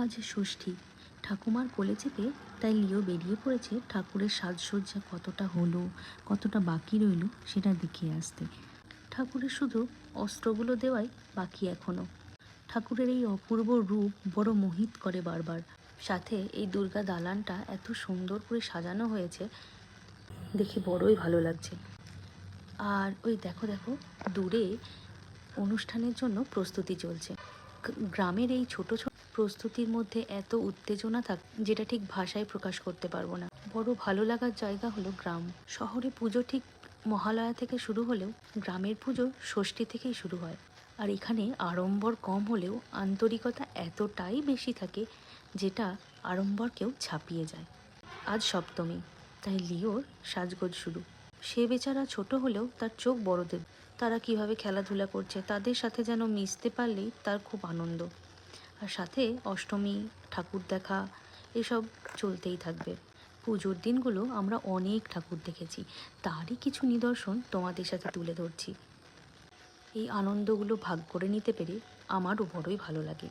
আজ ষষ্ঠী। ঠাকুমার কোলে চেপে তাই লিও বেরিয়ে পড়েছে ঠাকুরের সাজসজ্জা কতটা হলো, কতটা বাকি রইল সেটা দেখিয়ে আসতে। ঠাকুরের শুধু অস্ত্রগুলো দেওয়াই বাকি এখনও ঠাকুরের এই অপূর্ব রূপ বড় মোহিত করে বারবার। সাথে এই দুর্গা দালানটা এত সুন্দর করে সাজানো হয়েছে, দেখে বড়ই ভালো লাগছে। আর ওই দেখো দেখো, দূরে অনুষ্ঠানের জন্য প্রস্তুতি চলছে। গ্রামের এই ছোট ছোট প্রস্তুতির মধ্যে এত উত্তেজনা থাক, যেটা ঠিক ভাষায় প্রকাশ করতে পারব না। বড় ভালো লাগার জায়গা হলো গ্রাম। শহরে পুজো ঠিক মহালয়া থেকে শুরু হলেও গ্রামের পুজো ষষ্ঠী থেকেই শুরু হয়। আর এখানে আড়ম্বর কম হলেও আন্তরিকতা এতটাই বেশি থাকে যেটা আড়ম্বরকেও ছাপিয়ে যায়। আজ সপ্তমী, তাই লিওর সাজগোজ শুরু। সে বেচারা ছোট হলেও তার চোখ বড়দের তারা কীভাবে খেলাধুলা করছে, তাদের সাথে যেন মিশতে পারলেই তার খুব আনন্দ। আর সাথে অষ্টমী, ঠাকুর দেখা, এসব চলতেই থাকবে। পুজোর দিনগুলো আমরা অনেক ঠাকুর দেখেছি। তারই কিছু নিদর্শন তোমাদের সাথে তুলে ধরছি। এই আনন্দগুলো ভাগ করে নিতে পেরে আমারও বড়ই ভালো লাগে।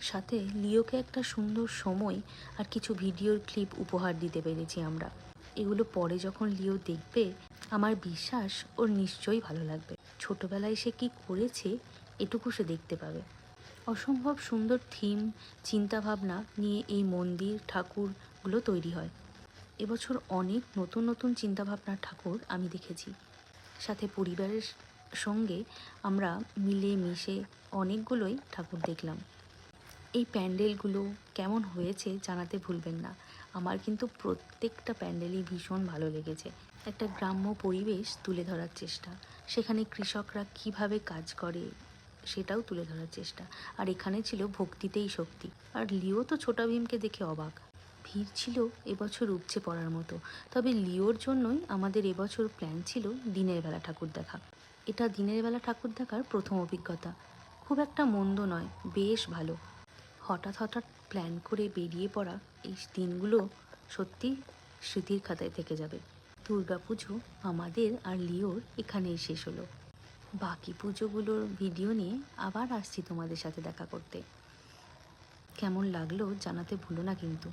সাথে লিওকে একটা সুন্দর সময় আর কিছু ভিডিওর ক্লিপ উপহার দিতে পেরেছি আমরা। এগুলো পরে যখন লিও দেখবে, আমার বিশ্বাস ওর নিশ্চয়ই ভালো লাগবে। ছোটবেলায় সে কি করেছে, এটুকু সে দেখতে পাবে। অসম্ভব সুন্দর থিম, চিন্তাভাবনা নিয়ে এই মন্দির, ঠাকুরগুলো তৈরি হয়। এবছর অনেক নতুন নতুন চিন্তাভাবনার ঠাকুর আমি দেখেছি। সাথে পরিবারের সঙ্গে আমরা মিলে মিশে অনেকগুলোই ঠাকুর দেখলাম। এই প্যান্ডেলগুলো কেমন হয়েছে জানাতে ভুলবেন না। আমার কিন্তু প্রত্যেকটা প্যান্ডেলই ভীষণ ভালো লেগেছে। একটা গ্রাম্য পরিবেশ তুলে ধরার চেষ্টা। সেখানে কৃষকরা কীভাবে কাজ করে সেটাও তুলে ধরার চেষ্টা। আর এখানে ছিল ভক্তিতেই শক্তি। আর লিও তো ছোটা ভীমকে দেখে অবাক। ভিড় ছিল এবছর উপচে পড়ার মতো। তবে লিওর জন্যই আমাদের এবছর প্ল্যান ছিল দিনের বেলা ঠাকুর দেখা। এটা দিনের বেলা ঠাকুর দেখার প্রথম অভিজ্ঞতা। খুব একটা মন্দ নয়, বেশ ভালো। হঠাৎ হঠাৎ প্ল্যান করে বেরিয়ে পড়া এই দিনগুলো সত্যি স্মৃতির খাতায় থেকে যাবে। দুর্গাপুজো আমাদের আর লিওর এখানেই শেষ হলো। বাকি পুজোগুলোর ভিডিও নিয়ে আবার আসছি তোমাদের সাথে দেখা করতে। কেমন লাগল জানাতে ভুলো না কিন্তু।